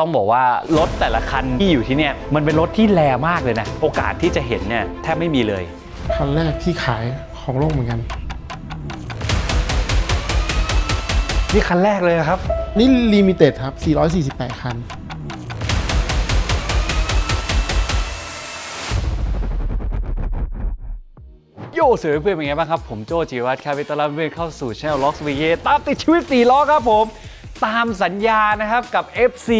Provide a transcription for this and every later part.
ต้องบอกว่ารถแต่ละคันที่อยู่ที่เนี่ยมันเป็นรถที่แรงมากเลยนะ โอกาสที่จะเห็นเนี่ยแทบไม่มีเลย คันแรกที่ขายของโลกเหมือนกัน นี่คันแรกเลยครับ นี่ลิมิเต็ดครับ 448 คัน โยเสือเพื่อนเป็นไงบ้างครับ ผมโจจิวัฒน์ครับวิตาลัมเวนเข้าสู่ช่องล็อกสวีเยตามติดชีวิต4ล้อครับผม ตามสัญญานะครับกับ FC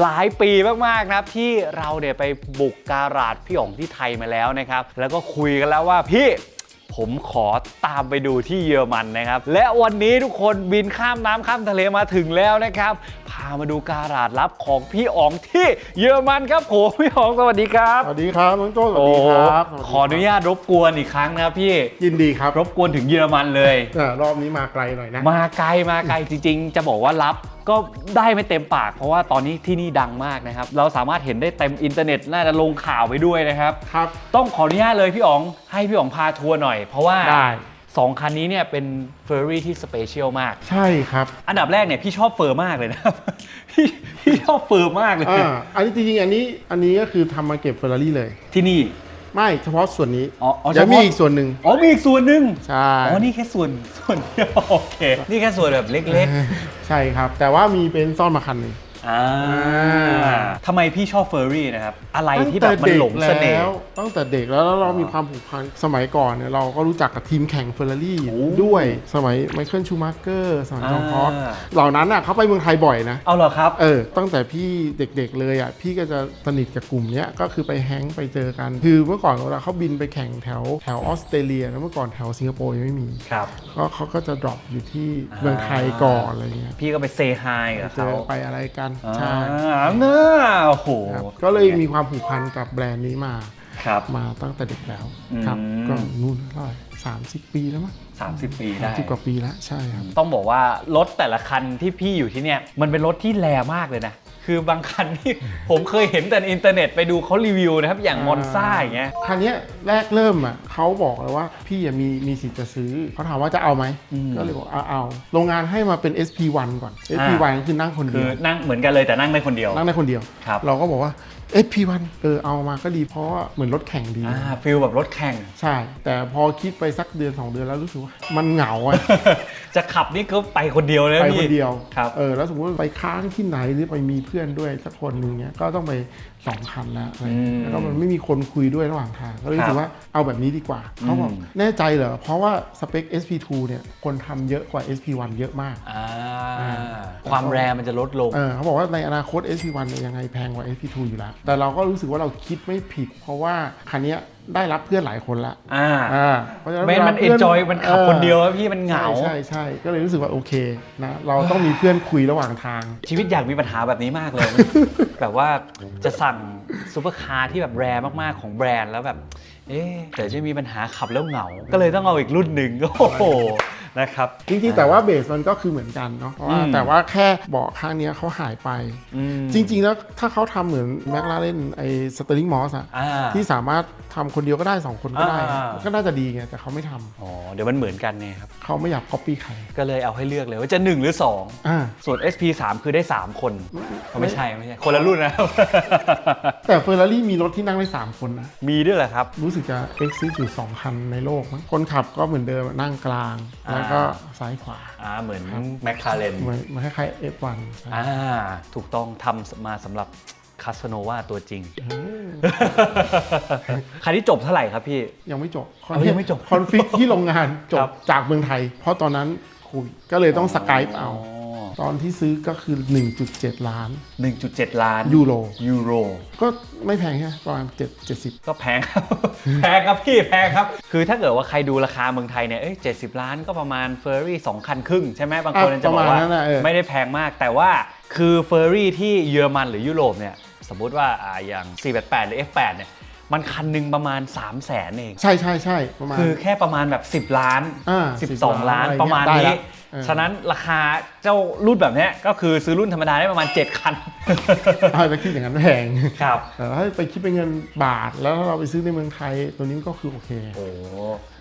หลายปีมากๆนะครับ ที่เราเนี่ยไปบุกการาดพี่อ๋องที่ไทยมาแล้วนะครับ แล้วก็คุยกันแล้วว่าพี่ ผมขอตามไปดูที่เยอรมันนะครับ และวันนี้ทุกคนบินข้ามน้ำข้ามทะเลมาถึงแล้วนะครับ พามาดูการาดลับของพี่อ๋องที่เยอรมันครับผมพี่อ๋องสวัสดีครับสวัสดีครับน้องโจ้สวัสโอ้ดีครับขออนุญาตรบกวนอีกครั้งนะครับพี่ยินดีครับรบกวนถึงเยอรมันเลยเออรอบนี้มาไกลหน่อยนะ มาไกลมาไกลจริงๆ จะบอกว่ารับ ก็ได้ไม่เต็มปาก เพราะว่าตอนนี้ที่นี่ดังมากนะครับ เราสามารถเห็นได้เต็มอินเทอร์เน็ตน่าจะลงข่าวไปด้วยนะครับ ครับ ต้องขออนุญาตเลยพี่อ๋องให้พี่อ๋องพาทัวร์หน่อย เพราะว่าได้สองคันนี้เนี่ยเป็นเฟอร์รี่ที่สเปเชียลมาก ใช่ครับ อันดับแรกเนี่ยพี่ชอบเฟอร์มากเลยนะครับ พี่พี่ชอบเฟอร์มากเลยอ่าอันนี้จริงๆอันนี้อันนี้ก็คือทำมาเก็บเฟอร์รารี่เลย ที่นี่ ไม่เฉพาะส่วนนี้อ๋ออ๋อยังมีเฉพาะ อีกส่วนหนึ่งอ๋อมีอีกส่วนหนึ่งใช่ อ๋อนี่แค่ส่วนส่วนเดียวโอเค นี่แค่ส่วนแบบเล็ก ใช่ครับ แต่ว่ามีเป็นซ่อนมาคันหนึ่งๆ อ่าทำไมพี่ชอบเฟอร์รี่นะครับ อะไรที่แบบตั้มันต่หลงเสน่ห์แล้วตั้งแต่เด็กแล้วแล้วเราอ่ามีมีความผูกพันสมัยก่อนเนี่ยเราก็รู้จักกับทีมแข่งเฟอร์รารี่โอ้ด้วยสมัยไมเคิลชูมาร์เกอร์สมัยจอห์นอ่าพอสเหล่านั้นอะเขาไปเมืองไทยบ่อยนะ เอาเหรอครับเออตั้งแต่พี่เด็กๆเลยอะพี่ก็จะสนิทกับกลุ่มเนี้ยก็คือไปแฮงก์ไปเจอกัน คือเมื่อก่อนเวลาเขาบินไปแข่งแถวแถวออสเตรเลียนะเมื่อก่อนแถวสิงคโปร์ยังไม่มีครับก็เขาก็จะดรอปอยู่ที่เมืองไทยก่อนอะไรเงี้ยพี่ก็ไปเซฮายกับเจเขาอไปอะไรกันใช่อ่าเนอะโอ้โหครับก็เลยมีความผูกพันกับแบรนด์นี้มา ครับ มาตั้งแต่เด็กแล้วครับ อืม ก็นู่นเท่าไหร่สามสิบปีแล้วมั้ง30 ปีสาได้ มสิบกว่าปีแล้วใช่ครับ ต้องบอกว่ารถแต่ละคันที่พี่อยู่ที่เนี่ยมันเป็นรถที่แรงมากเลยนะ คือบางคันที่ ผมเคยเห็นแต่ในอินเทอร์เน็ตไปดูเขารีวิวนะครับ อย่างมอนซ่าอย่างเงี้ย คันเนี้ยแรกเริ่มอะเขาบอกเลยว่าพี่อะมีมีสิทธิ์จะซื้อเขาถามว่าจะเอาไหมอืม ก็เลยบอกเอาเอาโรงงานให้มาเป็น SP1 ก่อน SP1 ก็คือนั่งคนคืเดีอยวนั่งเหมือนกันเลยแต่นั่งได้คนเดียว นั่งได้คนเดียว ครับ เราก็บอกว่า SP1 เออเอามาก็ดีเพราะว่าเหมือนรถแข่งดี อ่าฟิลแบบรถแข่ง ใช่ แต่พอคิดไปสักเดือน 2 เดือนแล้วรู้สึกว่ามันเหงาอะจะขับนี่ก็ไปคนเดียวเลยไปพี่ คนเดียวครับ เออแล้วสมมติว่าไปค้างที่ไหนหรือไปมีเพื่อนด้วยสักคนหนึ่งเนี้ยก็ต้องไปสองคันแล้วอะไรอย่างเงี้ยอืมแล้วก็มันไม่มีคนคุยด้วยระหว่างทางก็เลยรู้สึกว่าเอาแบบนี้ดีกว่าเขาบอกอืม แน่ใจเหรอ เพราะว่าสเปค SP2 เนี่ยคนทำเยอะกว่า SP1 เยอะมาก อ่าอ่า ความแรงมันจะลดลง เออเขาบอกว่าในอนาคต SP1 เนี่ยยังไงแพงกว่า SP2 อยู่แล้วแต่เราก็รู้สึกว่าเราคิดไม่ผิด เพราะว่าคันเนี้ยได้รับเพื่อนหลายคนละอ่าอ่าเพราะฉะนั้นไม่มันวลาเอนจอยพื่มันขับคนเดียวอะพี่มันเหงาใช่ใช่ใช่ก็เลยรู้สึกว่าโอเคนะเราต้องมีเพื่อนคุยระหว่างทาง ชีวิตอยากมีปัญหาแบบนี้มากเลยแบบว่าจะสั่งซูเปอร์คาร์ที่แบบแรร์มากๆของแบรนด์แล้วแบบเอ๊ะแต่จะมีปัญหาขับแล้วเหงา ก็เลยต้องเอาอีกรุ่นหนึ่งโอ้โห นะครับ จริงๆแต่ว่าเบสมันก็คือเหมือนกันเนาะเพราะว่าอืม แต่ว่าแค่เบาะข้างเนี้ยเขาหายไป อืมจริง ๆ แล้วถ้าเขาทำเหมือนแมคลาเรนไอ้สเตอร์ลิงมอสอะอ่า ที่สามารถทำคนเดียวก็ได้ 2 คนก็ได้อ่า ก็น่าจะดีไงแต่เขาไม่ทำอ๋อเดี๋ยวมันเหมือนกันเนี่ยครับ เขาไม่อยากก๊อปปี้ใครก็เลยเอาให้เลือกเลยว่าจะ 1 หรือ 2 อ่าส่วน SP3 คือได้ 3 คนอ๋อไม่ใช่ไม่ใช่ คนละรุ่นนะครับ แต่เฟอร์รารี่มีรถที่นั่งได้ 3 คนนะ มีด้วยเหรอครับ รู้สึกจะเอ็กซิสอยู่2คันในโลกมั้งคนขับก็เหมือนเดิมนั่งกลางอ่าแล้วก็ซ้ายขวา อ่าเหมือนแมคคาเรนเหมือนเหมันคล้ายๆ F1 ใช่อ่าถูกต้องทำมาสำหรับคาสโนวาตัวจริงอืมคันนี้จบเท่าไหร่ครับพี่ ยังไม่จบเอายังไม่จบคอนฟิกที่โรงงานจครับบจากเมืองไทย เพราะตอนนั้นคุยก็เลยต้องสกายเอา ตอนที่ซื้อก็คือ 1.7 ล้าน 1.7 ล้านยูโรยูโร ก็ไม่แพงใช่ไหมประมาณ7 70 ก็แพงครับ แพงครับพี่แพงครับ คือถ้าเกิดว่าใครดูราคาเมืองไทยเนี่ยเอ้ย70 ล้านก็ประมาณเฟอร์รี่2คันครึ่งใช่ไหมบางคนอะจะบอกว่าประมาณนั้นน่ะเออไม่ได้แพงมาก แต่ว่าคือเฟอร์รี่ที่เยอรมันหรือยุโรปเนี่ยสมมุติว่าอ่าอย่าง 488 หรือ F8 เนี่ยมันคันหนึ่งประมาณ 3 0 0แสนเอง ใช่ใช่ใช่ประมาณคือแค่ประมาณแบบ 10 ล้านอ่า12 ล้านอะไรเงี้ยประมาณได้นี้ละเออฉะนั้นราคา เจ้ารุ่นแบบเนี้ยก็คือซื้อรุ่นธรรมดาได้ประมาณ 7 คันเอาจะคิดอย่างนั้นแพงครับแต่ถ้าไปคิดเป็นเงินบาทแล้วถ้าเราไปซื้อในเมืองไทย ตัวนี้ก็คือโอเคโอ้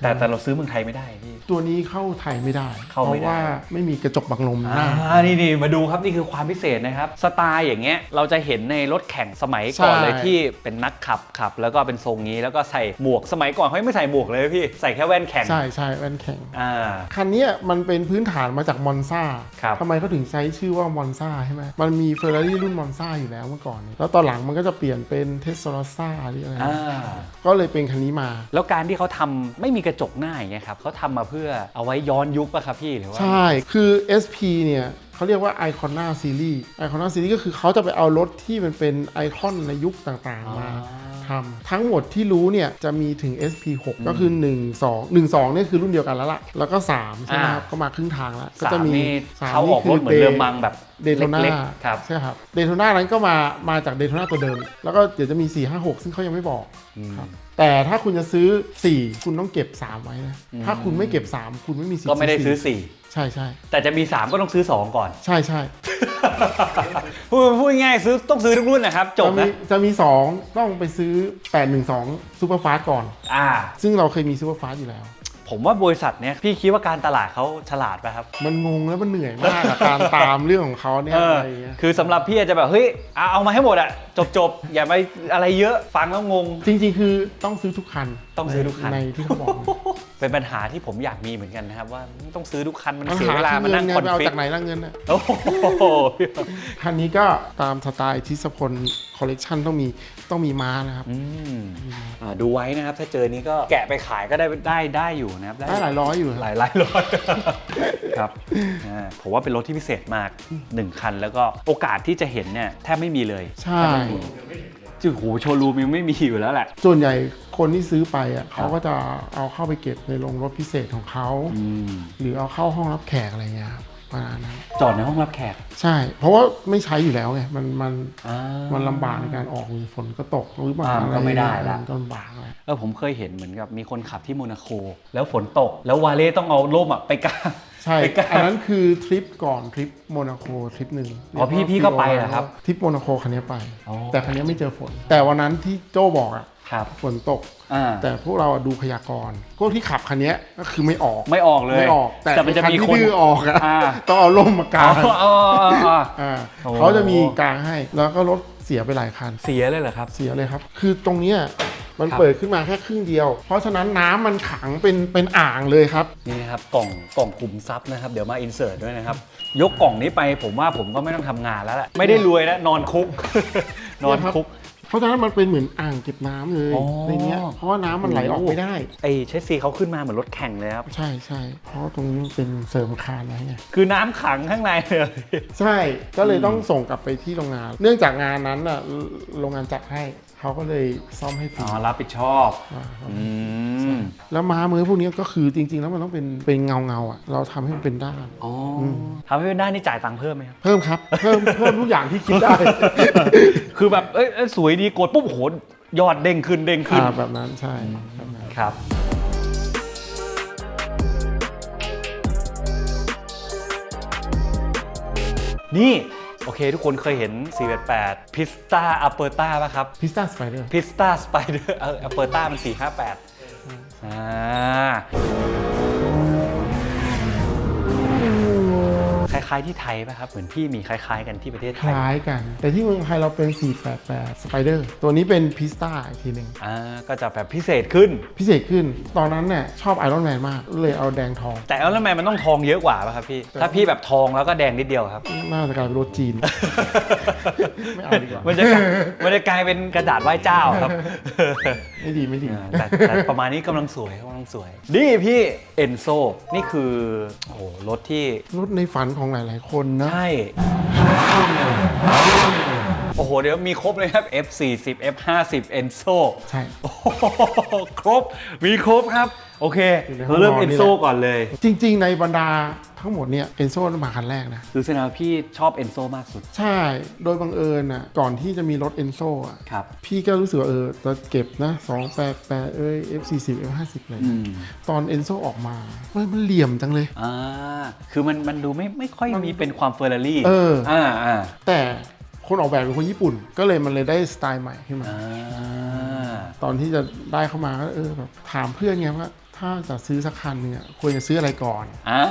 แต่แต่เราซื้อเมืองไทยไม่ได้พี่ตัวนี้เข้าไทยไม่ได้เข้าเพไม่ราะได้ว่าไม่มีกระจกบังลมหอ่าน้านี่นี่มาดูครับนี่คือความพิเศษนะครับสไตล์อย่างเงี้ยเราจะเห็นในรถแข่งสมัยก่อนใช่เลยที่เป็นนักขับขับ แล้วก็เป็นทรงนี้แล้วก็ใส่หมวกสมัยก่อนเขาไม่ใส่หมวกเลยพี่ใส่แค่แว่นแข่งใช่ใช่แว่นแข็งอ่าคันเนี้ยมันเป็นพื้นฐานมาจากมอนซ่าครับทำไมเขาถึงใช้ชื่อว่ามอนซ่าใช่ไหมมันมีเฟอร์รารี่รุ่นมอนซ่าอยู่แล้วเมื่อก่อน แล้วตอนหลังมันก็จะเปลี่ยนเป็นเทสโ a ซ่าหรืออะไรอ่าก็เลยเป็นคันนี้มา แล้วการที่เขาทำไม่มีกระจกหน้าอย่างเงี้ยครับเขาทำมาเพื่อเอาไว้ย้อนยุคป่ะครับพี่หรือว่า ใช่ คือ SP เนี่ยเขาเรียกว่า Icona Series Icona Series ก็คือเขาจะไปเอารถที่มันเป็นไอคอนในยุคต่างๆมา ทำทั้งหมดที่รู้เนี่ยจะมีถึง SP6 ก็คือ 1 2 1 2เนี่ยคือรุ่นเดียวกันแล้วล่ะ แล้วก็ 3 ใช่ไหมครับ ก็มาครึ่งทางแล้ว ก็สาจะมมีนี่สามเขาออกรถเหมือนเรือมังแบบเดโทนาเล็กๆครับใช่ครับเดโทนานั้นก็มามาจากเดโทนาตัวเดิม แล้วก็เดี๋ยวจะมี 4 5 6 ซึ่งเขายังไม่บอกครับ แต่ถ้าคุณจะซื้อ 4 คุณต้องเก็บ 3 ไว้นะถ้าคุณไม่เก็บ 3 คุณไม่มีสิทธิ์ก็ไม่ได้ซื้อสี่ใช่ใช่4แต่จะมี 3 ก็ต้องซื้อ 2 ก่อน ใช่ใช่พูดพูดง่ายๆซื้อต้องซื้อทุกรุ่นนะครับ จบจะมีนะ จะมี 2 ต้องไปซื้อ 812ซูเปอร์ฟาสก่อน อ่า ซึ่งเราเคยมีซูเปอร์ฟาสอยู่แล้ว ผมว่าบริษัทเนี้ยพี่คิดว่าการตลาดเขาฉลาดป่ะครับ มันงงแล้วมันเหนื่อยมากกับการตามเรื่องของเขาเนี่ยเอออะไรอย่างเงี้ยคือสำหรับพี่อาจจะแบบเฮ้ยเอาเอามาให้หมดอะจบจบๆอย่าไปอะไรเยอะฟังแล้วงง จริงๆ คือต้องซื้อทุกคันต้องซื้อทุกคัน ในที่เขาบอกเป็นปัญหาที่ผมอยากมีเหมือนกันนะครับว่าต้องซื้อทุกคันมันปัญเสียหาเวลาคือมาเงินั่นงไงคอนไปเอาฟิกจากไหนละเงินอะโอ้โห คันนี้ก็ตามสไตล์ทิศพลคอลเลกชันต้องมี ต้องมีม้านะครับอืมอ่าดูไว้นะครับ ถ้าเจอนี้ก็แกะไปขายก็ได้ได้ได้อยู่นะครับได้หลายร้อยอยู่หลายหลายร้อยครับอ่าผมว่าเป็นรถที่พิเศษมาก1คัน แล้วก็โอกาสที่จะเห็นเนี่ยแทบไม่มีเลยใช่จือโหโชว์รูมยังไม่มีอยู่แล้วแหละ ส่วนใหญ่คนที่ซื้อไปอะเขาก็จะเอาเข้าไปเก็บในโรงรถพิเศษของเขา อืม หรือเอาเข้าห้องรับแขกอะไรเงี้ยครับ ประมาณนั้นจอดในห้องรับแขก ใช่ เพราะว่าไม่ใช้อยู่แล้วไงมันมันอ่ามันลำบากในการออกฝนก็ตกหรือว่าอ่าอะไรก็ไม่ได้ละ มันก็ลำบากเลย เออผมเคยเห็นเหมือนกับมีคนขับที่โมนาโค แล้วฝนตก แล้ววาเล่ต้องเอาร่มอะไปกางใช่ ไปกางอันนั้นคือทริปก่อนทริปโมนาโคทริปหนึ่งอ๋อพี่พี่ก็ไปเหรอครับทริปโมนาโคคันนี้ไป อ๋อ แต่คันนี้ไม่เจอฝน แต่วันนั้นที่โจ้บอกอะ ครับ ฝนตก อ่า แต่พวกเราอะดูพยากรณ์พวกที่ขับคันนี้ก็คือไม่ออกไม่ออกเลยไม่ออกแต่มันจะคันมีที่คนดื้อออกอะอ่า ต้องเอาล่มมากาอ๋องอ๋ออ๋ออ๋อ อ่าโอ้ เขาจะมีกลางให้แล้วก็รถเสียไปหลายคัน เสียเลยเหรอครับ เสียเลยครับ คือตรงเนี้ยมันครับ เปิดขึ้นมาแค่ครึ่งเดียว เพราะฉะนั้นน้ำมันขังเป็นเป็นอ่างเลยครับ นี่นะครับกล่องกล่องคุมทรัพย์นะครับ เดี๋ยวมาอินเสิร์ตด้วยนะครับ ยกกล่องนี้ไปผมว่าผมก็ไม่ต้องทำงานแล้วแหละไม่ได้รวยแล้วนอนคุก นอนคุก เพราะฉะนั้นมันเป็นเหมือนอ่างเก็บน้ำเลยอ๋อ ในเนี้ยเพราะว่าน้ำมันไหลออกไม่ได้ ไอเชสซีเขาขึ้นมาเหมือนรถแข่งเลยครับ ใช่ใช่เพราะตรงนี้มันเป็นเสริมคานไว้ไง คือน้ำขังข้างในเลย ใช่ ก็เลยต้องส่งกลับไปที่โรงงาน เนื่องจากงานนั้นอะ โรงงานจัดให้ เขาก็เลยซ่อมให้ฟรี อ๋อรับผิดชอบาอืมแล้วม้ามือพวกนี้ก็คือจริง ๆ แล้วมันต้องเป็นเป็นเงาเงาๆอะเราทำให้มันเป็นด้าน อ๋ออทำให้เป็นได้นี่จ่ายตังค์เพิ่มไหมครับ เพิ่มครับ เพิ่มเพิ่มทุกอย่างที่คิดได้ คือแบบเอ้ยเอ้ยสวยดีกดปุ๊บโหยอดเด้งขึ้นเด้งขึ้นอ่าแบบนั้นใช่แบบนั้น ครับ นี่ โอเค ทุกคนเคยเห็น 488 Pista a p e r t a ป่ะครับ พิสต้าสไปเดอร์ Pista Spider เออ a p e r t a มัน 458อ่า ล้าย ๆที่ไทยป่ะครับ เหมือนพี่มีคล้าย ๆ กันที่ประเทศคไทยล้ายกัน แต่ที่เมืองไทยเราเป็น 488สไปเดอร์ตัวนี้เป็นพิสต้าอีกทีหนึ่งอ่าก็จะแบบพิเศษขึ้น พิเศษขึ้น ตอนนั้นเนี่ยชอบไอรอนแมนมากเลยเอาแดงทอง แต่แล้วทำไมมันต้องทองเยอะกว่าป่ะครับพี่ ถ้าพี่แบบทองแล้วก็แดงนิดเดียวครับ น่าจะกลายเป็นรถจีน ไม่เอาดีกว่า มันจะกลายมันจะกลายเป็นกระดาษไหว้เจ้าครับ ไม่ดีไม่ดี อ่าแต่แต่ประมาณนี้กำลังสวยกำลังสวย นี่พี่เอนโซนี่คือโอ้โหรถที่รถในฝันของหลาย ๆ คนนะ ใช่ โอ้โห เดี๋ยวมีครบเลยครับ F40 F50 Enzo ใช่ โอ้โหครบ มีครบครับ โอเคอยู่ในห้องเราเริ่มนอนเอนนี่โซแหละก่อนเลย จริง ๆ ในบรรดาทั้งหมดเนี่ยเอนโซมาคันแรกนะคือแสดงว่าพี่ชอบเอนโซมากสุด ใช่ โดยบังเอิญอะก่อนที่จะมีรถเอนโซอะครับพี่ก็รู้สึกว่าเออจะเก็บนะ288เอ้ย F40 F50 เลยอืมตอนเอนโซออกมาเฮ้ยมันเหลี่ยมจังเลยอ่าคือมันมันดูไม่ไม่ค่อยมันมีเป็นความเฟอร์รารี่เอออ่าอ่าแต่คนออกแบบเป็นคนญี่ปุ่น ก็เลยมันเลยได้สไตล์ใหม่ขึ้นมาอ่าตอนที่จะได้เข้ามาก็เออแบบถามเพื่อนไงว่า ถ้าจะซื้อสักคันหนึงอะควรจะซื้ออะไรก่อน อ่า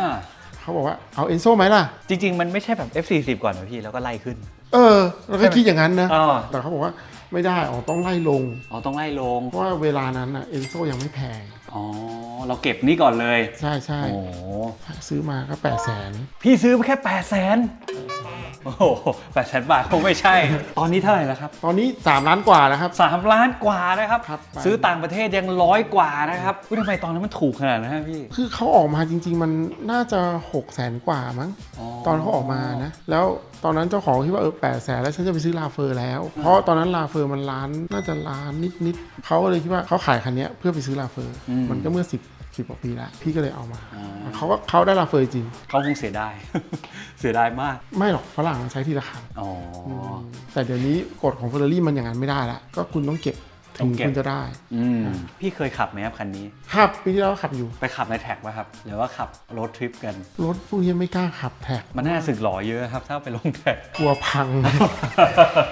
เขาบอกว่าเอาเอนโซไหมล่ะ จริง ๆ มันไม่ใช่แบบ F40 ก่อนนะพี่แล้วก็ไล่ขึ้น เออเราก็คิดอย่างนั้นนะ อ๋อ แต่เขาบอกว่าไม่ได้อ๋อต้องไล่ลง อ๋อต้องไล่ลง เพราะว่าเวลานั้นอะเอนโซยังไม่แพง อ๋อ เราเก็บนี่ก่อนเลย ใช่ใช่โอ้โห ซื้อมาก็8ปดแสนพี่ซื้อมาแค่ 8 0 0แสน โอ้โหแปดแสนบาทคงไม่ใช่ ตอนนี้เท่าไหร่แล้วครับตอนนี้ 3 ล้านกว่าแล้วครับ สามล้านกว่านะครับ ครับ ซื้อต่างประเทศยังร้อยกว่านะครับอุ๊ยทำไมตอนนั้นมันถูกขนาดนั้นฮะพี่ คือเขาออกมาจริง ๆ มันน่าจะ6กแสนกว่ามั้ง ตอนเขาออกมานะ แล้วตอนนั้นเจ้าของคิดว่าเออแปดแสนแล้วฉันจะไปซื้อลาเฟอร์แล้ว เพราะตอนนั้นลาเฟอร์มันล้านน่าจะล้านนิดๆเขาก็เลยคิดว่าเขาขายคันเนี้ยเพื่อไปซื้อลาเฟอร์ อืม มันก็เมื่อ 10 10กว่าปีแล้วพี่ก็เลยเอามาอ่า เขาก็เขาได้ลาเฟอร์จริง เขาคงเสียดาย เสียดายมาก ไม่หรอกฝรั่งมันใช้ทีละคันอ๋ออแต่เดี๋ยวนี้กฎของเฟอร์รารี่มันอย่างนั้นไม่ได้ละก็คุณต้องเก็บต้ ถึองงเก็บคุณจะได้ อืมพี่เคยขับไหมครับคันนี้ ขับปีที่แล้วขับอยู่ ไปขับในแท็กไหมครับ หรือว่าขับรถทริปกัน รถพวกนี้ไม่กล้าขับแท็ก มันน่าสึกหล่อเยอะครับ ถ้าไปลงแท็ก กลัวพัง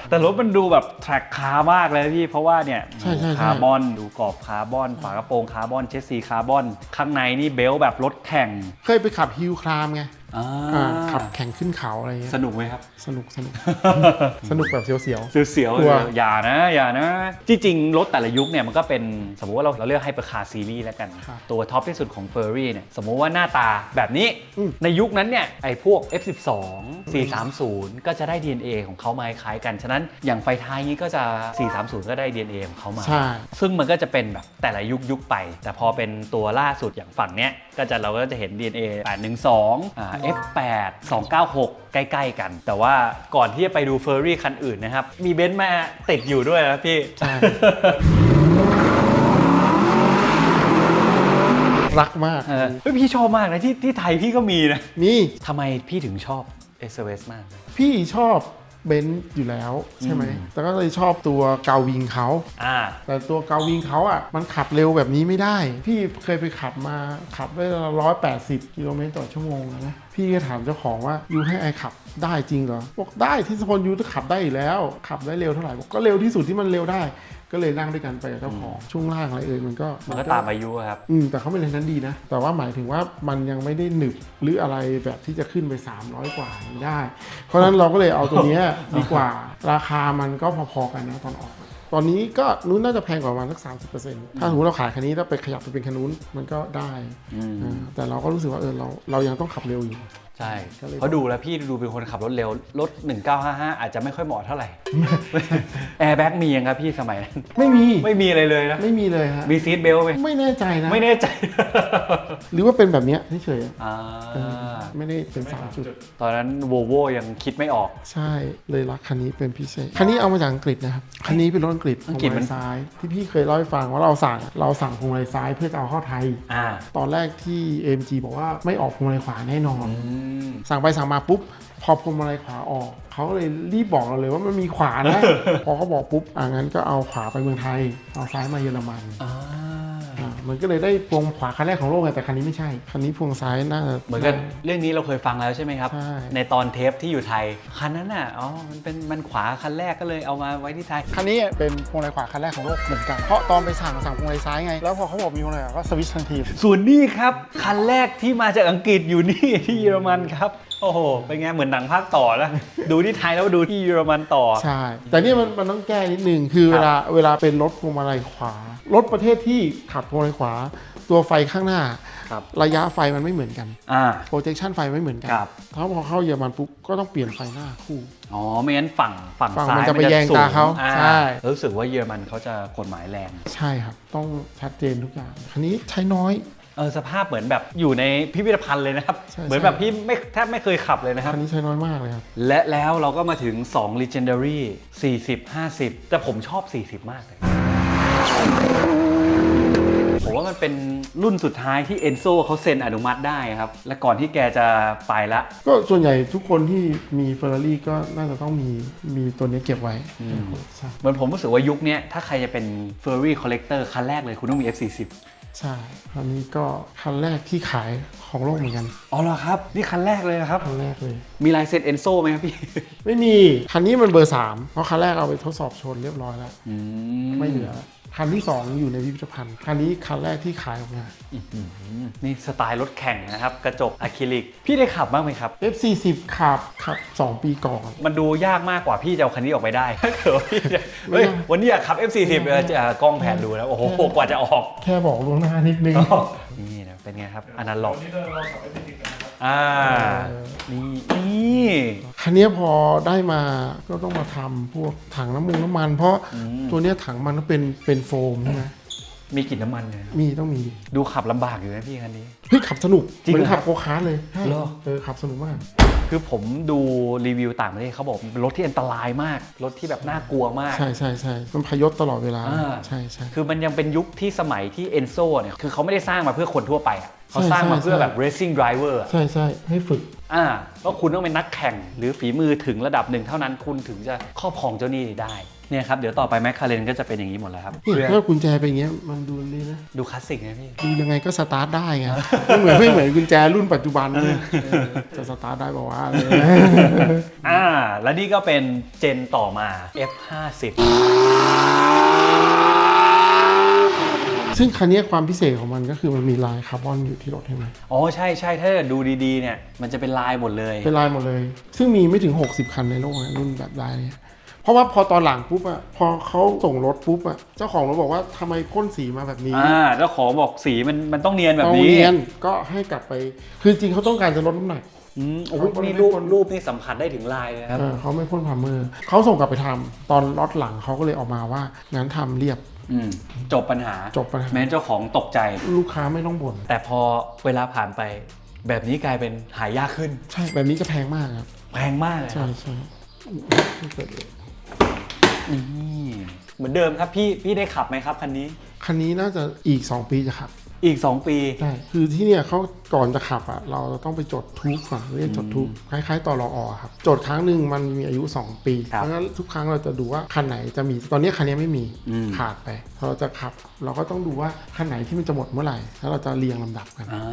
แต่รถมันดูแบบแทร็กคาร์มากเลยพี่ เพราะว่าเนี่ยใช่ใช่ใช่คาร์บอน ดูกรอบคาร์บอน ฝากระโปรงคาร์บอน เชสซีคาร์บอน ข้างในนี่เบลต์แบบรถแข่ง เคยไปขับฮิลคลามไงอ่าอ่าขับแข่งขึ้นเขาอะไรเงี้ยสนุกไหมครับ สนุกสนุก สนุกแบบเสียว เสียวกลัว ๆอย่านะ อย่านะ จริงๆ รถแต่ละยุคเนี่ยมันก็เป็นสมมุติว่าเราเราเลือกให้ประคาซีรีส์แล้วกัน ครับตัวท็อปที่สุดของเฟอร์รี่เนี่ยสมมุติว่าหน้าตาแบบนี้ อืม ในยุคนั้นเนี่ยไอ้พวก F12 430 ก็จะได้ DNA ของเขามาคล้ายกัน ฉะนั้นอย่างไฟท้ายนี้ก็จะ 430 ก็ได้ DNA ของเขามา ๆ ใช่ ซึ่งมันก็จะเป็นแบบแต่ละยุคยุคไป แต่พอเป็นตัวล่าสุดอย่างฝั่งเนี้ยก็จะเราก็จะเห็น DNA 812อ่า F8 296 ใกล้ ๆ กัน แต่ว่าก่อนที่จะไปดูเฟอร์รี่คันอื่นนะครับ มีเบนซ์มาติดอยู่ด้วยนะพี่ ใช่ รักมาก เออเฮ้ยพี่ชอบมากนะที่ที่ไทยพี่ก็มีนะนี่ทำไมพี่ถึงชอบ s อ s มากเลยพี่ชอบ เบนซ์อยู่แล้วใช่ไหมอืมแต่ก็เลยชอบตัวกาวิงเขา อ่า แต่ตัวกาวิงเขาอะ มันขับเร็วแบบนี้ไม่ได้ พี่เคยไปขับมาขับได้ร้อยแปดสิบกิโลเมตรต่อชั่วโมงนะ พี่ก็ถามเจ้าของว่ายูให้ไอขับได้จริงเหรอ บอกได้ที่สปอนยูจะขับได้อยู่แล้ว ขับได้เร็วเท่าไหร่บอกก็เร็วที่สุดที่มันเร็วได้ ก็เลยนั่งด้วยกันไปกับเจ้าของช่วงล่างอะไรเอ่ยมันก็มันก็ตามอายุอะครับอืมแต่เขาไม่เลนนั้นดีนะ แต่ว่าหมายถึงว่ามันยังไม่ได้หนึบหรืออะไรแบบที่จะขึ้นไป 300 กว่าไม่ได้ เพราะฉะนั้นเราก็เลยเอาตัวเนี้ยดีกว่า ราคามันก็พอๆกันนะตอนออกตอนนี้ก็นู้นน่าจะแพงกว่าประมาณสักสามสิบเปอร์เซ็นต์ถ้าสมมติเราขายคันนี้แล้วไปขยับไปเป็นคันนู้นมันก็ได้อืมอ่าแต่เราก็รู้สึกว่าเออเราเรายังต้องขับเร็วอยู่ ใช่ก็เลยเพราะดูแล้วพี่ดูเป็นคนขับรถเร็ว รถ 1955 อาจจะไม่ค่อยเหมาะเท่าไหร่ แอร์แบ็กมียังครับพี่สมัยนั้น ไม่มีไม่มีอะไรเลยนะ ไม่มีเลยฮะมีซีทเบลต์ไหมไม่แน่ใจนะ ไม่แน่ใจ หรือว่าเป็นแบบเนี้ยเฉยๆอะอ่าเออไม่ได้เป็นสามจุด ตอนนั้นโวโวยังคิดไม่ออก ใช่เลยรักคันนี้เป็นพิเศษคันนี้เอามาจากอังกฤษนะครับคันนี้เป็นรถอังกฤษอังกฤษมัน พวงมาลัยซ้าย ที่พี่เคยเล่าให้ฟังว่าเราสั่งเราสั่งพวงมาลัยซ้ายเพื่อจะเอาเข้าไทย อ่าตอนแรกที่ AMG บอกว่าไม่ออกพวงมาลัยขวาแน่นอน อืมสั่งไปสั่งมาปุ๊บ พอพวงมาลัยขวาออกเขาก็เลยรีบบอกเราเลยว่ามันมีขวานะ พอเขาบอกปุ๊บอ่างั้นก็เอาขวาไปเมืองไทย เอาซ้ายมาเยอรมัน อ่าอ่า มันก็เลยได้พวงขวาคันแรกของโลกไงแต่คันนี้ไม่ใช่ คันนี้พวงซ้ายน่าจะ เหมือนกันเรื่องนี้เราเคยฟังแล้วใช่ไหมครับ ใช่ ในตอนเทปที่อยู่ไทย คันนั้นน่ะอ๋อมันเป็นมันขวาคันแรกก็เลยเอามาไว้ที่ไทย คันนี้เป็นพวงมาลัยขวาคันแรกของโลกเหมือนกัน เพราะตอนไปสั่งสั่งพวงมาลัยซ้ายไง แล้วพอเขาบอกมีพวงมาลัยขวาก็สวิตช์ทันที ส่วนนี้ครับ คันแรกที่มาจากอังกฤษอยู่นี่ ที่เยอรมันครับ โอ้โหเป็นไงเหมือนหนังภาคต่อแล้ว ดูที่ไทยแล้วดูที่เยอรมันต่อ ใช่ แต่เนี่ยมันมันต้องแก้นิดนึง คือครัเวบลาเวลาเป็นรถพวงมาลัยขวา รถประเทศที่ขับพวงมาลัยขวา ตัวไฟข้างหน้า ครับ ระยะไฟมันไม่เหมือนกัน อ่า projection ไฟไม่เหมือนกัครับ ถ้าพอเข้าเยอรมันปุ๊บก็ต้องเปลี่ยนไฟหน้าคู่ อ๋อ ไม่งั้นฝั่งฝั่งฝั่งซ้ายมันจะไปแยงสูตาเขาอ่ใช่ รู้สึกว่าเยอรมันเขาจะกฎหมายแรง ใช่ครับ ต้องชัดเจนทุกอย่าง คันนี้ใช้น้อย เออ สภาพเหมือนแบบอยู่ในพิพิธภัณฑ์เลยนะครับ ใช่ เหมือนแบบพี่ไม่แทบไม่เคยขับเลยนะครับ คันนี้ใช้น้อยมากเลยครับ และแล้วเราก็มาถึง 2 Legendary 40 50 แต่ผมชอบ 40 มากเลยผ ผมว่ามันเป็นรุ่นสุดท้ายที่เอนโซเขาเซ็นอนุมัติได้ครับ และก่อนที่แกจะไปละ ก็ส่วนใหญ่ทุกคนที่มีเฟอร์รารี่ก็น่าจะต้องมีมีตัวนี้เก็บไว้ใช่เหมือนผมรู้สึกว่ายุคเนี้ยถ้าใครจะเป็น Ferrari Collector คันแรกเลยคุณต้องมี F40 ใช่คันนี้ก็คันแรกที่ขายของโลกเหมือนกัน อ๋อเหรอครับ นี่คันแรกเลยนะครับ คันแรกเลย มีลายเซ็นเอนโซไหมครับพี่ไม่มี คันนี้มันเบอร์สามเพราะคันแรกเอาไปทดสอบชนเรียบร้อยแล้วอืไม่เหลือคันที่สองอยู่ในพิพิธภัณฑ์ คันนี้คันแรกที่ขายออกมามนี่สไตล์รถแข่งนะครับ กระจกอะคริลิก พี่ได้ขับบ้างไหมครับ F40 ขับขับ2ปีก่อน มันดูยากมากกว่าพี่จะเอาคันนี้ออกไปได้ ถ้าเกิดว่าพี่จะไม่เฮ้ยยากวันนี้อยากขับ F40 เออจะกล้องแผนดูแล้ว โอ้โหกว่าจะออก แค่บอกล่วงหน้านิดนึง นี่นะ เป็นไงครับอนาล็อกวันนี้เราขับไปติดๆกันนะครับอ่าเออนี่นี่คันนี้พอได้มาก็ต้องมาทำพวกถังน้ำมันน้ำมัน เพราะอืมตัวเนี้ยถังมันก็เป็นเป็นโฟมใช่ไหมมีกลิ่นน้ำมันเลยนะมีต้องมีดูขับลำบากอยู่นะพี่คันนี้เฮ้ยขับสนุกจริงเหมือนเหรอขับโกคาร์ทเลยใช่เหรอเออขับสนุกมาก คือผมดูรีวิวต่างประเทศเขาบอกมันเป็นรถที่อันตรายมาก รถที่แบบน่ากลัวมาก ใช่ใช่ใช่มันพยศตลอดเวลาอ่า ใช่ใช่ คือมันยังเป็นยุคที่สมัยที่เอนโซเนี่ย คือเขาไม่ได้สร้างมาเพื่อคนทั่วไปอะเขาใช่สร้างมาใช่เพื่อใช่แบบ racing driver อะ ใช่ใช่ให้ฝึก อ่าว่าคุณต้องเป็นนักแข่งหรือฝีมือถึงระดับหนึ่งเท่านั้นคุณถึงจะครอบครองเจ้าหนี้ได้ เนี่ยครับเดี๋ยวต่อไปแมคคาเรนก็จะเป็นอย่างนี้หมดแล้วครับนี่เพื่อถ้ากุญแจเป็นอย่างเงี้ยมันดูดีนะดูคลาสสิกนะพี่ ดูยังไงก็สตาร์ทได้ไงไม่เหมือนไม่เหมือนกุญแจรุ่นปัจจุบันเนี่ยเออจะสตาร์ทได้บอกว่าอะไรอ่าแล้วนี่ก็เป็นเจนต่อมา F50 ซึ่งคันนี้ความพิเศษของมันก็คือมันมีลายคาร์บอนอยู่ที่รถใช่ไหมอ๋อใช่ใช่ถ้าเกิดดูดีๆเนี่ยมันจะเป็นลายหมดเลย เป็นลายหมดเลย ซึ่งมีไม่ถึง 60 คันในโลกนะรุ่นแบบลายเนี่ยเพ ราะว่าพอตอนหลังปุ๊บอะพอเขาส่งรถปุ๊บอะเจ้าของรถบอกว่าทำไมพ่นสีมาแบบนี้อ่าเจ้าของบอกสีมันมันต้องเนียนแบบเอานี้เนียนก็ให้กลับไป คือจริงเขาต้องการจะลดน้ำหนัก อืมโอ้โหเขาก็นี่ไม่รูปพ่นรูปนี่สัมผัสได้ถึงลายเลยนะครับ เออเขาไม่พ่นพาร์เมอร์เขาส่งกลับไปทำตอนล็อตหลังเขาก็เลยออกมาว่างั้นทำเรียบอืมจบปัญหา จบปัญหาแม้เจ้าของตกใจ ลูกค้าไม่ต้องบ่นแต่พอเวลาผ่านไป แบบนี้กลายเป็นหายากขึ้น ใช่แบบนี้จะแพงมากครับแพงมากเลยคใช่รับ ใช่ไม่เกิดเลย นี่เหมือนเดิมครับพี่พี่ได้ขับไหมครับคันนี้ คันนี้น่าจะอีก 2 ปีจะขับอีก 2 ปี ใช่คือที่เนี่ยเขาก่อนจะขับอะเราจะต้องไปจดทูกก่อนเรียกจดทูกคล้ายๆต่อรออครับ จดครั้งหนึ่งมันมีอายุ 2 ปีครับเพราะฉะนั้นทุกครั้งเราจะดูว่าคันไหนจะมีตอนนี้คันนี้ไม่มีอืมขาดไปพอเราจะขับ เราก็ต้องดูว่าคันไหนที่มันจะหมดเมื่อไหร่แล้วเราจะเรียงลำดับกันอ่า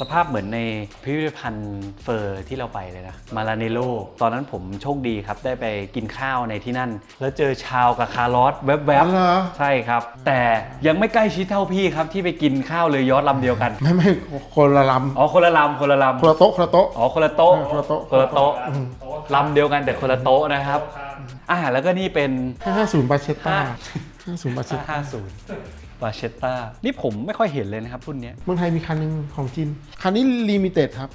สภาพเหมือนในพิพิธภัณฑ์เฟอร์ที่เราไปเลยนะ มาลาเนโล ตอนนั้นผมโชคดีครับ ได้ไปกินข้าวในที่นั่น แล้วเจอชาวกับคาร์ลอสแวบอ๋อเหรอ ๆ ใช่ครับ แต่ยังไม่ใกล้ชิดเท่าพี่ครับที่ไปกินข้าวเลยยอดลำเดียวกัน ไม่ไม่คนละลอ๋อคนละลำคนละลำำคนละโต๊ะคนละโต๊ะ อ๋อคนละโต๊ะเออคนละโต๊ะ คนละโต๊ะอืมลำเดียวกันแต่คนละโต๊ะนะครับอ่าแล้วก็นี่เป็น550บาเชตตาห้า50บาเชตตา550 บาเชตตานี่ผมไม่ค่อยเห็นเลยนะครับรุ่นเนี้ยเมืองไทยมีคันหนึงของจีนคันนี้ลิมิเต็ดครับ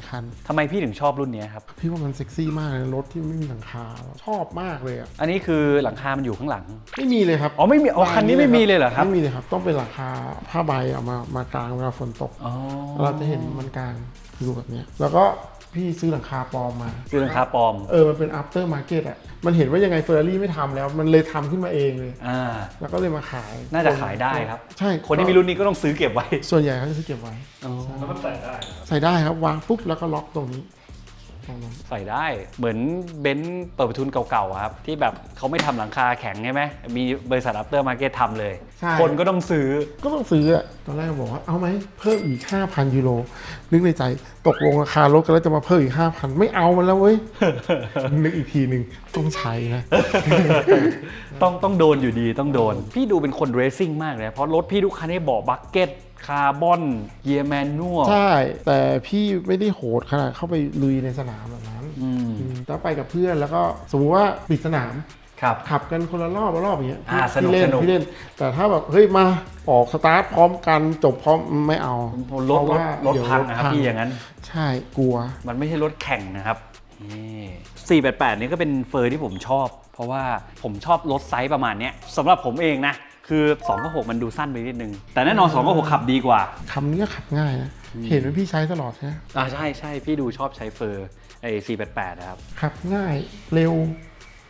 448 คัน ทำไมพี่ถึงชอบรุ่นเนี้ยครับ พี่ว่ามันเซ็กซี่มากเลยรถที่ไม่มีหลังคา ชอบมากเลยอะ อันนี้คือหลังคามันอยู่ข้างหลัง ไม่มีเลยครับอ๋อไม่มีอ๋อคันนี้ไม่มีเลยเหรอครับไม่มีเลยครับ ต้องเป็นหลังคาผ้าใบเอามามากางเวลาฝนตก อ๋อ เราจะเห็นมันกลางอยู่แบบเนี้ยแล้วก็ พี่ซื้อหลังคาปลอมมาคือหลังคาปลอม เออ มันเป็น after market อะ มันเห็นว่ายังไงเฟอร์รารี่ไม่ทำแล้ว มันเลยทำขึ้นมาเองเลย อ่า แล้วก็เลยมาขายน่าจะขายได้ครับ ใช่คนที่มีรุ่นนี้ก็ต้องซื้อเก็บไว้ส่วนใหญ่เขาจะซื้อเก็บไว้ แล้วมันใส่ได้ ใส่ได้ครับ วางปุ๊บแล้วก็ล็อกตรงนี้ต รงนั้น ใส่ได้เหมือนเบนซ์เปิดประทุนเก่าๆอะครับ ที่แบบเขาไม่ทำหลังคาแข็งใช่ไหมมีบริษัทอัปเตอร์มาร์เก็ตทำเลย ใช่ คนก็ต้องซื้อ ก็ต้องซื้ออะตอนแรกบอกว่าเอาไหมเพิ่มอีก 5,000 ยูโรนึกในใจตกลงราคารถกันแล้วจะมาเพิ่มอีก 5,000 ไม่เอามันแล้วเว้ย นึกอีกทีหนึ่งต้องใช้นะ ต้องต้องโดนอยู่ดีต้องโดน พี่ดูเป็นคนเรซซิ่งมากเลยเพราะรถพี่ทุกคันนี้บอกบักเก็ต คาร์บอนเกียร์แมนนวลใช่ แต่พี่ไม่ได้โหดขนาดเข้าไปลุยในสนามแบบนั้นอืมอืมแล้วไปกับเพื่อนแล้วก็สมมติว่าปิดสนามครับขับกันคนละรอบละรอบอย่างเงี้ยอ่าสนุกพี่เล่นสนุกพี่เล่น แต่ถ้าแบบเฮ้ยมาออกสตาร์ทพร้อมกันจบพร้อมไม่เอารถเพรราะถว่ารถเดี๋ยวพังนะครับพัพี่อย่างนั้น ใช่กลัว มันไม่ใช่รถแข่งนะครับนี่488 นี่ก็เป็นเฟอร์ที่ผมชอบ เพราะว่าผมชอบรถไซส์ประมาณเนี้ยสำหรับผมเองนะ คือ2ก็6มันดูสั้นไปนิดนึง แต่แน่นอน2ก็6ขับดีกว่า คำนี้ก็ขับง่ายนะ เห็นว่าพี่ใช้ตลอดใช่ไหมอ่าใช่ใช่พี่ดูชอบใช้เฟอร์ไอ้488นะครับ ขับง่ายเร็ว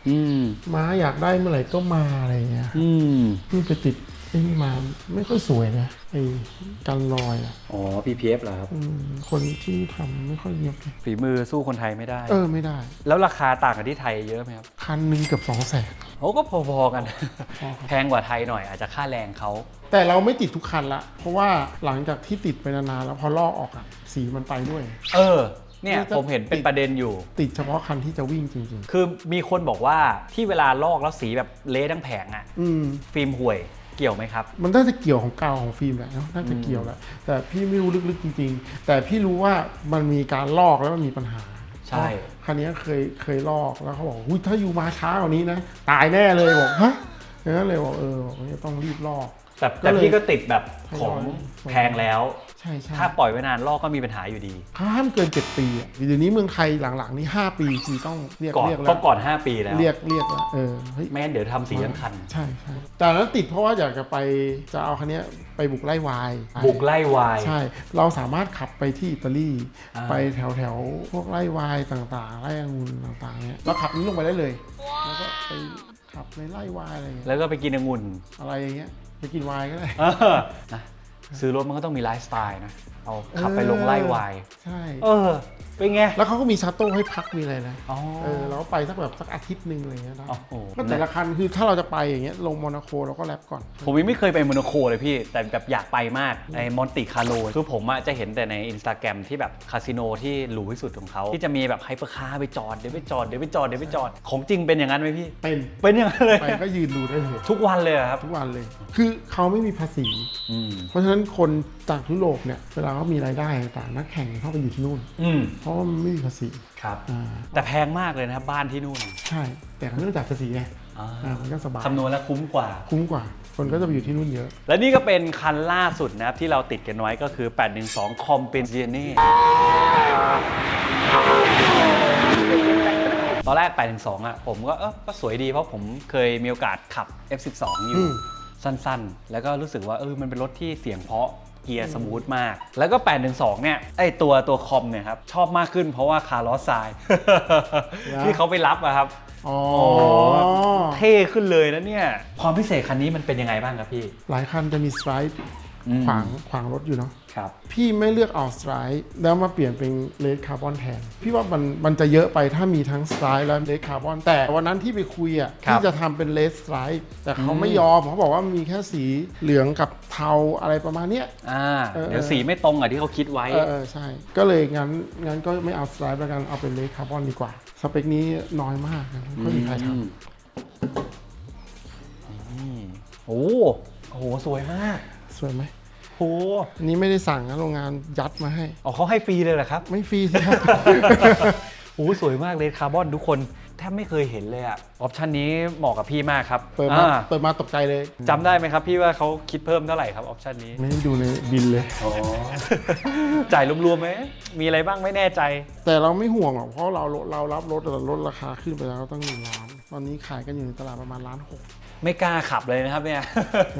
อืมม้าอยากได้เมื่อไหร่ก็มาอะไรเงี้ยอืมนี่ไปติดไอ้นี่มาไม่ค่อยสวยนะ ไอ้กันรอยอะอ๋อ PPF เหรอครับ อืมคนที่ทำไม่ค่อยเนียบเลยฝีมือสู้คนไทยไม่ได้ เออไม่ได้ แล้วราคาต่างกับที่ไทยเยอะไหมครับคันหนึ่งเกือบสองแสนโอ้ก็พอๆกัน พอครับ แพงกว่าไทยหน่อยอาจจะค่าแรงเขา แต่เราไม่ติดทุกคันละ เพราะว่าหลังจากที่ติดไปนานๆแล้วพอลอกออกอะสีมันไปด้วย เออ เนี่ยนี่จะ ผมเห็นเป็นประเด็นอยู่ ติดเฉพาะคันที่จะวิ่งจริง คือมีคนบอกว่าที่เวลาลอกแล้วสีแบบเละทั้งแผงอะๆ อืม ฟิล์มห่วยเกี่ยวไหมครับ มันน่าจะเกี่ยวของกาวของฟิล์มแหละเนอะน่าจะเกี่ยวแหละแต่พี่ไม่รู้ลึกๆจริง ๆ แต่พี่รู้ว่ามันมีการลอกแล้วมันมีปัญหาใช่ คันนี้เคยเคยลอกแล้วเขาบอกอุ้ยถ้าอยู่มาช้ากว่านี้นะตายแน่เลยบอกฮะอย่างนั้นเลยบอกเออบอกว่าต้องรีบลอก แต่ก็แต่เลยพี่ก็ติดแบบของทยอยแพงแล้ว ใช่ใช่ถ้าปล่อยไว้นานลอกก็มีปัญหาอยู่ดีเขาห้ามเกิน 7 ปีอะเดี๋ยวนี้เมืองไทยหลังๆนี่5ปีคือต้องเรียกก่อนเรียกแล้ต้อวงก่อน 5 ปีแล้วเรียกเรียกแล้วเออเฮ้ย ไม่งั้นเดี๋ยวทำสีทั้งคัน ใช่ใช่แต่นั้นติดเพราะว่าอยากจะไปจะเอาคันเนี้ยไปบุกไล่วายบุกไล่วาย ใช่ เราสามารถขับไปที่อิตาลี อ่า ไปแถวแถวๆพวกไล่วายต่างๆ ไล่องุ่นต่างๆเนี้ยเราขับนี้ลงไปได้เลย แล้วก็ไปขับในไล่วายอะไรอย่างเงี้ยแล้วก็ไปกินองุ่นอะไรอย่างเงี้ยไปกินวายก็ได้ เออนะ ซื้อรถมันก็ต้องมีไลฟ์สไตล์นะเอาขับไปลงไล่วายใช่ เออ เป็นไง แล้วเขาก็มีชาโต้ให้พักมีอะไรนะอ๋อ เออเราก็ไปสักแบบสักอาทิตย์หนึ่งอะไรเงี้ยได้โอ้โห ก็แต่ละคันคือถ้าเราจะไปอย่างเงี้ยลงโมนาโคเราก็แลบก่อน ผมยังไม่เคยไปโมนาโคเลยพี่ แต่แบบอยากไปมากไอ้มอนติคาร์โลคือผมอะจะเห็นแต่ในอินสตาแกรมที่แบบคาสิโนที่หรูที่สุดของเขาที่จะมีแบบไฮเปอร์คาร์ไปจอดเดี๋ยวไปจอดเดี๋ยวไปจอดเดี๋ยวไปจอดของจริงเป็นอย่างนั้นไหมพี่ เป็นเป็นอย่างนั้นเลย ไปก็ยืนดูได้เลย ทุกวันเลยเหรอครับ ทุกวันเลย คือเขาไม่มีภาษี อืม เพราะฉะนั้นคนจากยุโรปเนี่ยเวลาเขามีรายได้ต่างๆนักแข่งเขาไปอยู่ที่นู่น อืมเพราะว่ามันไม่มีภาษีครับ อ่าแต่แพงมากเลยนะครับบ้านที่นู่นใช่ แต่เขาไม่ต้องจ่ายภาษีไงอ่าอ่ามันก็สบายคำนวณแล้วคุ้มกว่า คุ้มกว่า คนก็จะไปอยู่ที่นู่นเยอะ และนี่ก็เป็นคันล่าสุดนะครับ ที่เราติดกันไว้ก็คือ 812 c o m p e n s i o n e ตอนแรก 812 อะ ผมก็เออก็สวยดีเพราะผมเคยมีโอกาสขับ F12 อยู่ อืม สั้นๆ แล้วก็รู้สึกว่าเออมันเป็นรถที่เสียงเพราะ เกียร์สมูทมาก แล้วก็ 812 เนี่ย ไอตัวตัวคอมเนี่ยครับ ชอบมากขึ้นเพราะว่าคาร์ลอสไซด์ที่เขาไปรับอะครับอ๋อเท่ขึ้นเลยนะเนี่ย ความพิเศษคันนี้มันเป็นยังไงบ้างครับพี่ หลายคันจะมีสไตร์ อืม ขวางขวางรถอยู่เนาะครับ พี่ไม่เลือกเอาสไตร์แล้วมาเปลี่ยนเป็นเลดคาร์บอนแทน พี่ว่ามันมันจะเยอะไปถ้ามีทั้งสไตร์และเลดคาร์บอนแต่วันนั้นที่ไปคุยอะครับที่จะทำเป็นเลดสไตร์แต่เขาอืมไม่ยอมเขาบอกว่ามีแค่สีเหลืองกับเทาอะไรประมาณเนี้ย อ่า เออ เดี๋ยวสีไม่ตรงกับที่เขาคิดไว้ เออเออใช่ ก็เลยงั้นงั้นก็ไม่เอาสไตร์แล้วกันเอาเป็นเลดคาร์บอนดีกว่า สเปคนี้น้อยมากนะไม่ค่อยมีใครทอืมนี่โอ้โห สวยมากำ สวยไหมโอ้อันนี้ไม่ได้สั่งนะโรงงานยัดมาให้ อ๋อเขาให้ฟรีเลยเหรอครับ ไม่ฟรีสิครับ โอ้สวยมากเลยคาร์บอนทุกคนแทบไม่เคยเห็นเลยอะออปชันนี้เหมาะกับพี่มากครับเปิดมาอ่าเปิดมาตกใจเลยจำได้ไหมครับพี่ว่าเขาคิดเพิ่มเท่าไหร่ครับออปชันนี้ ไม่ได้ดูในบินเลยอ๋อจ่ายรวมๆไหมมีอะไรบ้างไม่แน่ใจ แต่เราไม่ห่วงหรอกเพราะเราเรารับรถแต่ลดราคาขึ้นไปแล้วตั้งหนึ่งล้าน ตอนนี้ขายกันอยู่ในตลาดประมาณล้านหก ไม่กล้าขับเลยนะครับเนี่ย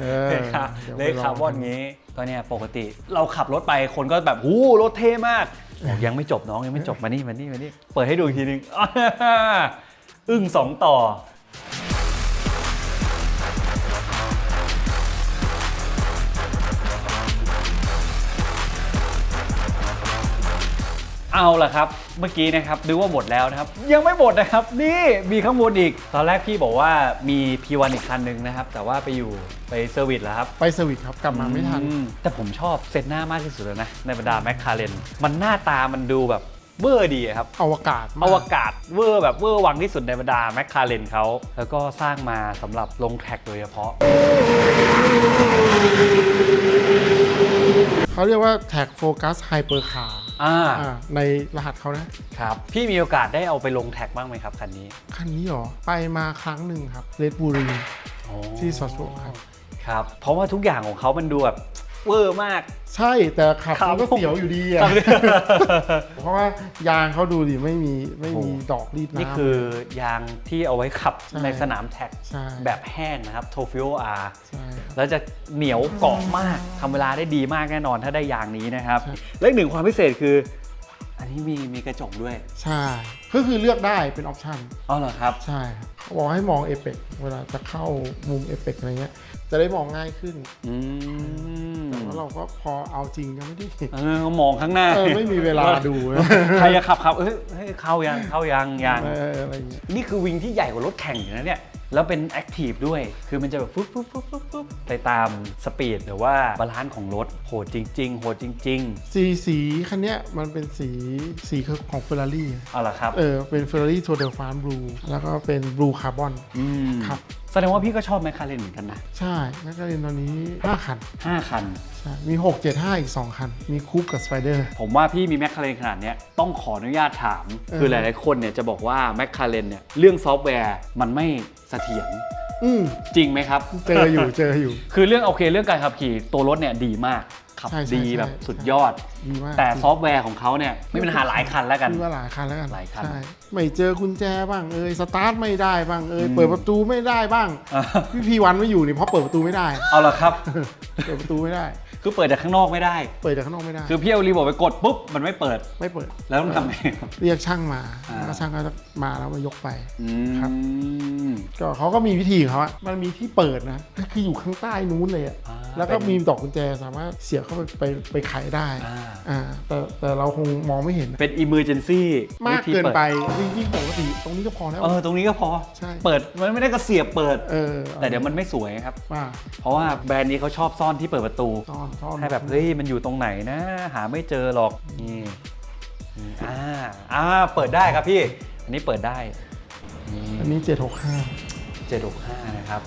เออเลยค่ะเดี๋ยวเลไปยลองคาร์บอนงี้ก็เนี่ยปกติเราขับรถไปคนก็แบบหูรถเท่มากบอกยังไม่จบน้องยังไม่จบมานี่มานี่มานี่เปิดให้ดูอีกทีนึง อึ้งสองต่อ เอาล่ะครับ เมื่อกี้นะครับดูว่าหมดแล้วนะครับ ยังไม่หมดนะครับ นี่มีข้างบนอีก ตอนแรกพี่บอกว่ามี P1 อีกคันหนึ่งนะครับ แต่ว่าไปอยู่ไปเซอร์วิสแล้วครับไปสวิตครับกลับมาไม่ทัน อืแต่ผมชอบเซตหน้ามากที่สุดเลยนะ ในบรรดาแมคคาเรนมันหน้าตามันดูแบบเวอร์ดีอะครับ อวกาศมอวกาศเวอร์แบบเวอร์วังที่สุดในบรรดาแมคคาเรนเขา แล้วก็สร้างมาสำหรับลงแท็กโดยเฉพาะ เขาเรียกว่าแท็กโฟกัสไฮเปอร์คาร์ อ่าในรหัสเขานะครับพี่มีโอกาสได้เอาไปลงแท็กบ้างไหมครับคันนี้คันนี้เหรอ ไปมาครั้งหนึ่งครับเลดบูรี อ๋อที่ซอสโซครับ ครับเพราะว่าทุกอย่างของเขามันดูแบบเวอร์มาก ใช่แต่ขับครับ มันก็เสียวอยู่ดีอะเพราะว่ายางเขาดูดิไม่มีไม่มีโอ้ดอกรีดน้ำ นี่คือยางที่เอาไว้ขับใช่ ในสนามแท็กใช่แบบแห้งนะครับ t o f i o R ใช่ครับ แล้วจะเหนียวเกาะมากทำเวลาได้ดีมากแน่นอนถ้าได้ยางนี้นะครับใช่และอีกหนึ่งความพิเศษคือ อันนี้มีมีกระจกด้วย ใช่ ก็คือเลือกได้เป็นออปชันอ๋อเหรอครับ ใช่ครับเขาบอกให้มองเอเปกเวลาจะเข้ามุมเอเปกอะไรเงี้ยจะได้มองง่ายขึ้นอืมแต่ว่าเราก็พอเอาจริงยังไม่ได้เออเขามองข้างหน้าเออไม่มีเวลาดูนะใครจะขับขับเอ้ยเฮ้ยเข้ายังเข้ายังยังเอออะไรเงี้ยนี่คือวิงที่ใหญ่กว่ารถแข่งอยู่นะเนี่ย แล้วเป็นแอคทีฟด้วย คือมันจะแบบฟุ๊บฟุ๊บฟุ๊บฟุ๊บฟุ๊บไปตามสปีดหรือว่าบาลานซ์ของรถโหดจริง ๆ โหดจริง สีสีคันเนี้ยมันเป็นสีสีของเฟอร์รารี่ๆ เอาละครับ เออเป็นเฟอร์รารี่ทัวเดลฟานบลูแล้วก็เป็นบลูคาร์บอนอืม ครับ แสดงว่าพี่ก็ชอบแมคคาเรนเหมือนกันนะใช่แมคคาเรนตอนนี้ 5 คัน5คัน ใช่มี 6 7 5 อีก 2 คัน มีคูปกับสไปเดอร์ ผมว่าพี่มีแมคคาเรนขนาดเนี้ยต้องขออนุญาตถาม เออ คือหลายๆคนเนี่ยจะบอกว่าแมคคาเรนเนี่ยเรื่องซอฟต์แวร์มันไม่เสถียรอืมจริงไหมครับ เจออยู่ เจออยู่ คือเรื่องโอเคเรื่องการขับขี่ตัวรถเนี่ยดีมาก ขับใช่ใช่ดีใช่แบบสุดยอด ดีมากแต่ซอฟต์แวร์ของเขาเนี่ยมีปัญหาหลายคันแล้วกันมีว่าหลายคันแล้วกันหลายคันใช่ไม่เจอกุญแจบ้างเอยสตาร์ทไม่ได้บ้างเอยอืม เปิดประตูไม่ได้บ้างอะพี่พีวันไม่อยู่นี่เพราะเปิดประตูไม่ได้ เอาละครับ เปิดประตูไม่ได้ คือเปิดจากข้างนอกไม่ได้ เปิดจากข้างนอกไม่ได้ คือพี่เอารีโมทไปกดปุ๊บมันไม่เปิด ไม่เปิดแล้วต้องทำไงครับ เรียกช่างมาอ่า แล้วก็ช่างก็จะมาแล้วมายกไปอืครับมก็เขาก็มีวิธีของเขาอะมันมีที่เปิดนะก็คืออยู่ข้างใต้นู้นเลยอะอ่าแล้วก็เป็นมีดอกกุญแจสามารถเสียบเข้าไปไปไปไขได้อ่า อ่าแต่แต่เราคงมองไม่เห็น เป็น emergency มากวิธีเกินปิดไปยิ่งๆปกติตรงนี้ก็พอแล้ว เออตรงนี้ก็พอ ใช่ เปิดมันไม่ได้ก็เสียบเปิด เออแต่เดี๋ยวมันไม่สวยครับ ว่าเพราะว่าแบรนด์นี้เขาชอบซ่อนที่เปิดประตูซ่อนซ่อนให้แบบเฮ้ยมันอยู่ตรงไหนนะ หาไม่เจอหรอกนี่นี่อ่าอ่าเปิดได้ครับพี่ อันนี้เปิดได้นี่อันนี้เจ็ดหกห้าเจ็ดหกห้านะครับ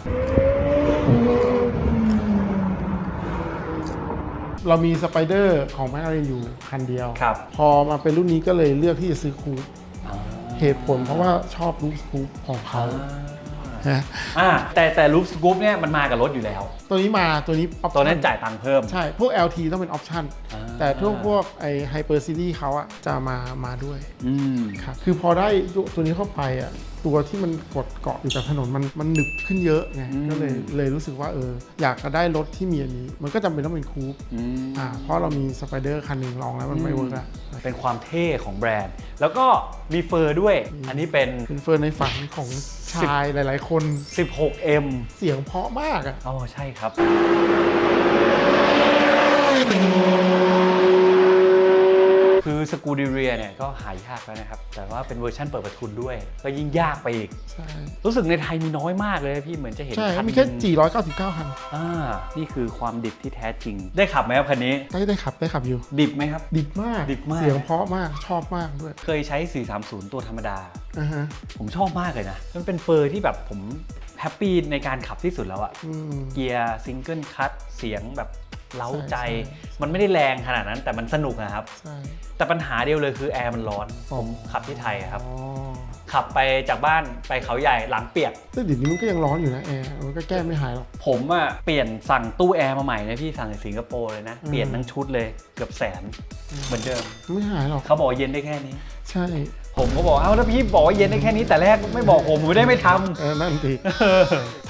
เรามีสไปเดอร์ของแมคลาเรนอยู่คันเดียว ครับ พอมาเป็นรุ่นนี้ก็เลยเลือกที่จะซื้อคูปอ่าเหตุผลเพราะว่าชอบรูปคูปของเขา ฮะอ่าแต่แต่รูปสกู๊ปเนี่ยมันมากับรถอยู่แล้ว ตัวนี้มาตัวนี้ option ตัวนั้นจ่ายตังค์เพิ่ม ใช่ พวก LT ต้องเป็นออปชั่นอ่า แต่พวกพวกไอไฮเปอร์ซีรีส์เขาอะจะมามาด้วยอืม ครับคือพอได้ตัวนี้เข้าไปอะตัวที่มันกดเกาะอยู่กับถนนมันมันหนึบขึ้นเยอะไงอืม ก็เลยเลยรู้สึกว่าเอออยากจะได้รถที่มีอันนี้ มันก็จำเป็นต้องเป็นคูปอืม อ่าเพราะเรามีสไปเดอร์คันหนึ่งลองแล้วมันไม่เวิร์กอะเป็นความเท่ของแบรนด์ แล้วก็มีเฟอร์ด้วย อันนี้เป็น เป็นเฟิร์นในฝันของ ชายหลาย ๆ คน 16M เสียงเพราะมากอะ อ๋อใช่ครับ คือสกูดิเรียเนี่ยก็หายากแล้วนะครับ แต่ว่าเป็นเวอร์ชันเปิดประทุนด้วย ก็ยิ่งยากไปอีก ใช่รู้สึกในไทยมีน้อยมากเลยนะพี่เหมือนจะเห็นใช่คันมีแค่หนึ่ง499คันอ่านี่คือความดิบที่แท้จริง ได้ขับไหมครับคันนี้ ได้ได้ขับได้ขับอยู่ ดิบไหมครับ ดิบมากดิบมาก เสียงเพราะมากชอบมากด้วยเคยใช้ 430 ตัวธรรมดา อ่าฮะผมชอบมากเลยนะ มันเป็นเฟอร์ที่แบบผมแฮปปี้ในการขับที่สุดแล้วอะอืม เกียร์ซิงเกิลคัตเสียงแบบ เล้าใจใช่ใช่มันไม่ได้แรงขนาดนั้นแต่มันสนุกนะครับใช่แต่ปัญหาเดียวเลยคือแอร์มันร้อน ผมขับที่ไทยอะครับอ๋อขับไปจากบ้านไปเขาใหญ่หลังเปียกแต่เดี๋ยวนี้มันก็ยังร้อนอยู่นะแอร์มันก็แก้ไม่หายหรอก ผมอะเปลี่ยนสั่งตู้แอร์มาใหม่นะพี่สั่งจากสิงคโปร์เลยนะอืมเปลี่ยนทั้งชุดเลยเกือบแสนเหมือนเดิม ไม่หายหรอกเขาบอกเย็นได้แค่นี้ ใช่ ผมก็บอกเอ้าถ้าพี่บอกว่าเย็นได้แค่นี้แต่แรกไม่บอกผมผมไม่ได้ไม่ทำเออนั่นสิ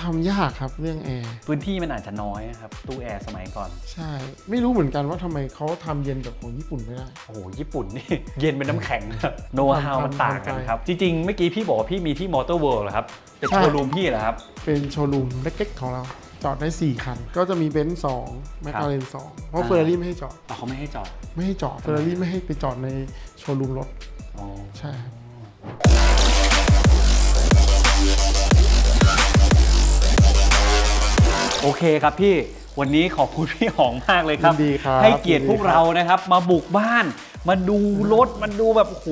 ทำยากครับเรื่องแอร์พื้นที่มันอาจจะน้อยนะครับตู้แอร์สมัยก่อนใช่ ไม่รู้เหมือนกันว่าทำไมเขาทำเย็นแบบของญี่ปุ่นไม่ได้ โอ้โหญี่ปุ่นนี่ เย็นเป็นน้ำแข็งโน้ตฮาวมันต่างกันทำใจครับ จริงๆเมื่อกี้พี่บอกว่าพี่มีที่มอเตอร์เวิลด์เหรอครับเป็นใช่ โชว์รูมพี่เหรอครับ เป็นโชว์รูมเล็กๆของเรา จอดได้ 4 คัน ก็จะมีเบนซ์สองแมคลาเรนสองเพราะอ่า เฟอร์รารี่ไม่ให้จอด อ๋อเขาไม่ให้จอด ไม่ให้จอดเฟอร์รารี่ไม่ให้ไปจอดในโชว์รูมรถอ๋อ ใช่ครับโอเคครับพี่ วันนี้ขอบคุณพี่หองมากเลยครับ ยินดีครับให้เกียรติพวกยินดีครับ เรานะครับ มาบุกบ้าน มาดูรถ มาดูแบบโอ้โห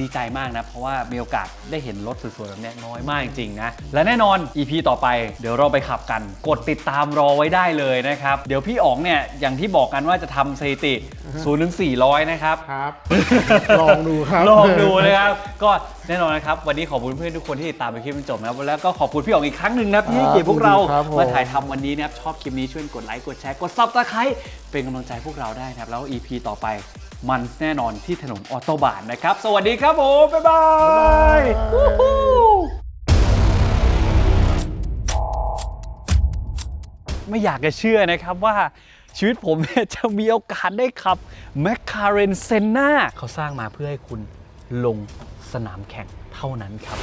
ดีใจมากนะ เพราะว่ามีโอกาสได้เห็นรถสวยๆแบบเนี้ยน้อยมากจริงๆนะ และแน่นอน EP ต่อไปเดี๋ยวเราไปขับกัน กดติดตามรอไว้ได้เลยนะครับ เดี๋ยวพี่อ๋องเนี่ยอย่างที่บอกกันว่าจะทำสถิติ0ถึง400 นะครับ ครับ ลองดูครับ ลองดูนะครับ ก็แน่นอนนะครับ วันนี้ขอบคุณเพื่อนทุกคนที่ติดตามไปคลิปจนจบนะครับ แล้วก็ขอบคุณพี่อ๋องอีกครั้งหนึ่งนะที่ให้เกียรติพวกเราครับผม มาถ่ายทำวันนี้นะครับชอบคลิปนี้ช่วยกดไลค์กดแชร์กดซับสไครต์เป็นกำลังใจให้พวกเราได้นะครับแล้ว EP ต่อไป มันแน่นอนที่ถนนออโตบานนะครับ สวัสดีครับผม บ๊ายบายวู้ฮู้ไม่อยากจะเชื่อนะครับว่าชีวิตผมเนี่ยจะมีโอกาสได้ขับ m c l a r e n Senna เขาสร้างมาเพื่อให้คุณลงสนามแข่งเท่านั้นครับ